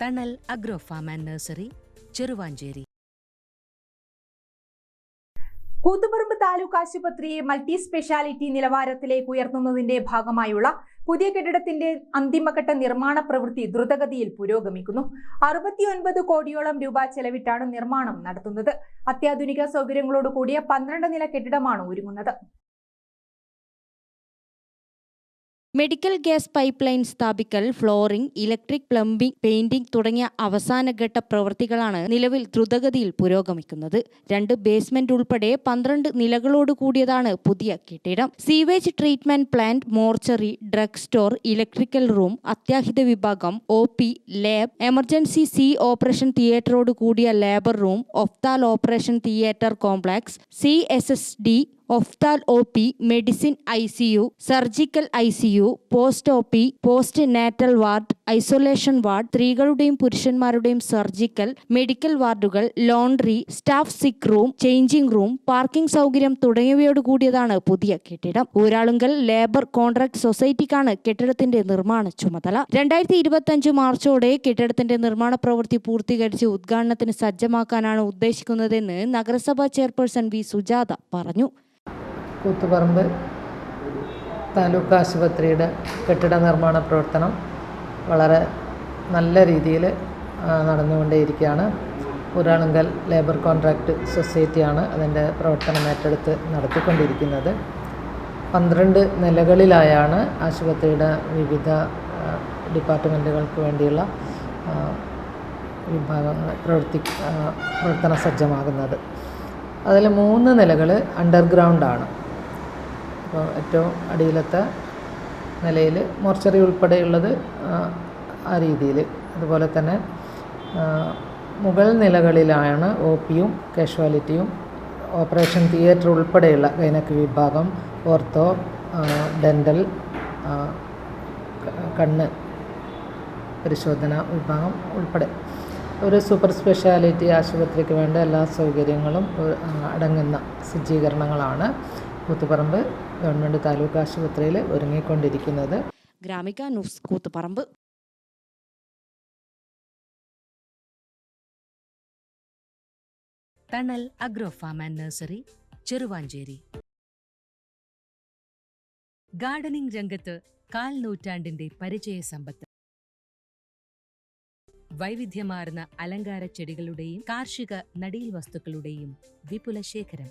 Thanal agro farm and nursery Cheruvanchery Koothuparamba taluk ആശുപത്രിയെ multi speciality നിലവാരത്തിലേക്ക് ഉയർത്തുന്നതിന്റെ ഭാഗമായുള്ള പുതിയ കെട്ടിടത്തിന്റെ അന്തിമഘട്ട നിർമ്മാണ പ്രവൃത്തി ദ്രുതഗതിയിൽ പുരോഗമിക്കുന്നു. അറുപത്തിയൊൻപത് കോടിയോളം രൂപ ചെലവിട്ടാണ് നിർമ്മാണം നടത്തുന്നത്. അത്യാധുനിക സൗകര്യങ്ങളോടുകൂടിയ പന്ത്രണ്ട് നില കെട്ടിടമാണ് ഒരുങ്ങുന്നത്. മെഡിക്കൽ ഗ്യാസ് പൈപ്പ് ലൈൻ സ്ഥാപിക്കൽ ഫ്ലോറിംഗ് ഇലക്ട്രിക് പ്ലംബിംഗ് പെയിന്റിംഗ് തുടങ്ങിയ അവസാനഘട്ട പ്രവൃത്തികളാണ് നിലവിൽ ദ്രുതഗതിയിൽ പുരോഗമിക്കുന്നത്. രണ്ട് ബേസ്മെന്റ് ഉൾപ്പെടെ പന്ത്രണ്ട് നിലകളോട് കൂടിയതാണ് പുതിയ കെട്ടിടം. Sewage treatment plant mortuary drug store electrical room അത്യാഹിത വിഭാഗം O P lab emergency C operation തിയേറ്ററോട് കൂടിയ labour room ophthal operation theatre complex C S S D ophthal O P medicine I C U surgical I C U post O P postnatal ward isolation ward സ്ത്രീകളുടെയും പുരുഷന്മാരുടെയും surgical medical വാർഡുകൾ laundry staff sick room changing room parking സൗകര്യം തുടങ്ങിയവയോട് കൂടിയതാണ് പുതിയ കെട്ടിടം. Uralungal labour contract സൊസൈറ്റിക്കാണ് കെട്ടിടത്തിന്റെ നിർമ്മാണ ചുമതല. രണ്ടായിരത്തി ഇരുപത്തി അഞ്ച് മാർച്ചോടെ കെട്ടിടത്തിന്റെ നിർമ്മാണ പ്രവൃത്തി പൂർത്തീകരിച്ച് ഉദ്ഘാടനത്തിന് സജ്ജമാക്കാനാണ് ഉദ്ദേശിക്കുന്നതെന്ന് നഗരസഭാ ചെയർപേഴ്സൺ വി. സുജാത പറഞ്ഞു. കൂത്തുപറമ്പ് താലൂക്ക് ആശുപത്രിയുടെ കെട്ടിട നിർമ്മാണ പ്രവർത്തനം വളരെ നല്ല രീതിയിൽ നടന്നുകൊണ്ടേയിരിക്കുകയാണ്. പുരാണങ്കൽ ലേബർ കോൺട്രാക്ട് സൊസൈറ്റിയാണ് അതിന്റെ പ്രവർത്തനം ഏറ്റെടുത്ത് നടത്തിക്കൊണ്ടിരിക്കുന്നത്. പന്ത്രണ്ട് നിലകളിലായാണ് ആശുപത്രിയുടെ വിവിധ ഡിപ്പാർട്ട്മെന്റുകൾക്ക് വേണ്ടിയുള്ള വിഭാഗങ്ങൾ പ്രവർത്തി പ്രവർത്തന സജ്ജമാകുന്നത്. അതിൽ മൂന്ന് നിലകൾ അണ്ടർഗ്രൗണ്ടാണ്. അപ്പോൾ ഏറ്റവും അടിയിലത്തെ നിലയിൽ മോർച്ചറി ഉൾപ്പെടെയുള്ളത് ആ, രീതിയിൽ. അതുപോലെ തന്നെ മുഗൾ നിലകളിലാണ് ഒ പിയും കാഷ്വാലിറ്റിയും. ഓപ്പറേഷൻ തിയേറ്റർ ഉൾപ്പെടെയുള്ള ഗൈനക്ക് വിഭാഗം ഓർത്തോ ഡെന്റൽ കണ്ണ് പരിശോധന വിഭാഗം ഉൾപ്പെടെ. ഒരു സൂപ്പർ സ്പെഷ്യാലിറ്റി ആശുപത്രിക്ക് വേണ്ട എല്ലാ സൗകര്യങ്ങളും അടങ്ങുന്ന സജ്ജീകരണങ്ങളാണ്. കൂത്തുപറമ്പ് ഗവൺമെന്റ് താലൂക്ക് ആശുപത്രിയിൽ ഒരുങ്ങിക്കൊണ്ടിരിക്കുന്നത്. Gramika news Koothuparamba. Thanal agro farm and nursery Cheruvanchery. Gardening രംഗത്ത് കാൽ നൂറ്റാണ്ടിന്റെ പരിചയ സമ്പത്ത്. വൈവിധ്യമാർന്ന അലങ്കാര ചെടികളുടെയും കാർഷിക നടീൽ വസ്തുക്കളുടെയും വിപുല ശേഖരം